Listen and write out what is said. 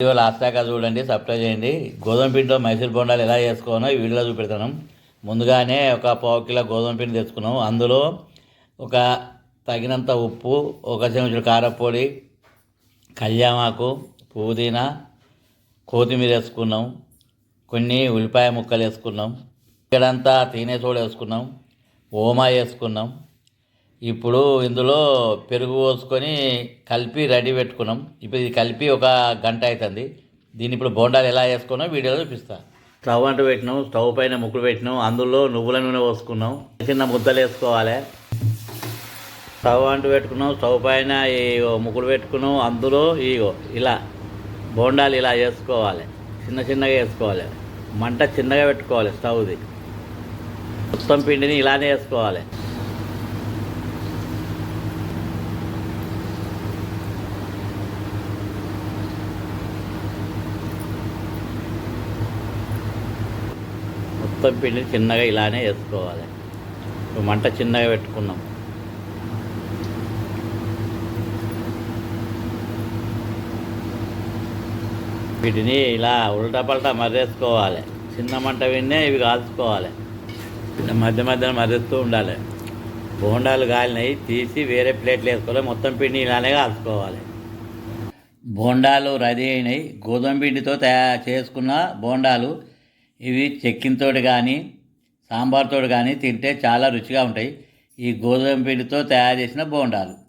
Video last దాకా చూడండి subscribe చేయండి. గోధుమ పిండిలో మైసూర్ బొండాలు ఎలా చేసుకోవాలో ఈ వీడియోలో చూపెడతాను. ముందుగానే ఒక పావు కిలో గోధుమ పిండి తెచ్చుకున్నాం. అందులో ఒక తగినంత ఉప్పు ఒక చెంచుడు కారపొడి కళ్యామాకు పుదీనా కొత్తిమీర వేసుకున్నాం. కొన్ని ఉల్లిపాయ ముక్కలు వేసుకున్నాం. ఇక్కడంతా తేనె సోడా వేసుకున్నాం. ఓమా వేసుకున్నాం. ఇప్పుడు ఇందులో పెరుగు పోసుకొని కలిపి రెడీ పెట్టుకున్నాం. ఇప్పుడు ఇది కలిపి ఒక గంట అవుతుంది దీన్ని ఇప్పుడు బోండాలు ఎలా వేసుకున్నా వీడియోలో చూపిస్తా. స్టవ్ అంటూ పెట్టినాం స్టవ్ పైన ముక్కులు పెట్టినాం. అందులో నువ్వుల నూనె పోసుకున్నాం. చిన్న ముద్దలు వేసుకోవాలి. స్టవ్ అంటూ పెట్టుకున్నాం స్టవ్ పైన ఈ ముక్కులు పెట్టుకున్నాం. అందులో ఇగో ఇలా బోండాలు ఇలా వేసుకోవాలి. చిన్న చిన్నగా వేసుకోవాలి. మంట చిన్నగా పెట్టుకోవాలి స్టవ్ది. మొత్తం పిండిని ఇలానే వేసుకోవాలి. మొత్తం పిండిని చిన్నగా ఇలానే వేసుకోవాలి. మంట చిన్నగా పెట్టుకున్నాం. వీటిని ఇలా ఉల్టా పల్టా మర్రేసుకోవాలి. చిన్న మంట విన్నే ఇవి కాల్చుకోవాలి. మధ్య మధ్యన మర్రిస్తూ ఉండాలి. బోండాలు కాలినవి తీసి వేరే ప్లేట్లు వేసుకోవాలి మొత్తం పిండి ఇలానే కాల్చుకోవాలి. బోండాలు రెడీ అయినాయి. గోధుమ పిండితో తయారు చేసుకున్న బోండాలు ఇవి చెక్కినతోటి కానీ సాంబార్తో కానీ తింటే చాలా రుచిగా ఉంటాయి. ఈ గోధుమ పిండితో తయారు చేసిన బోండాలు.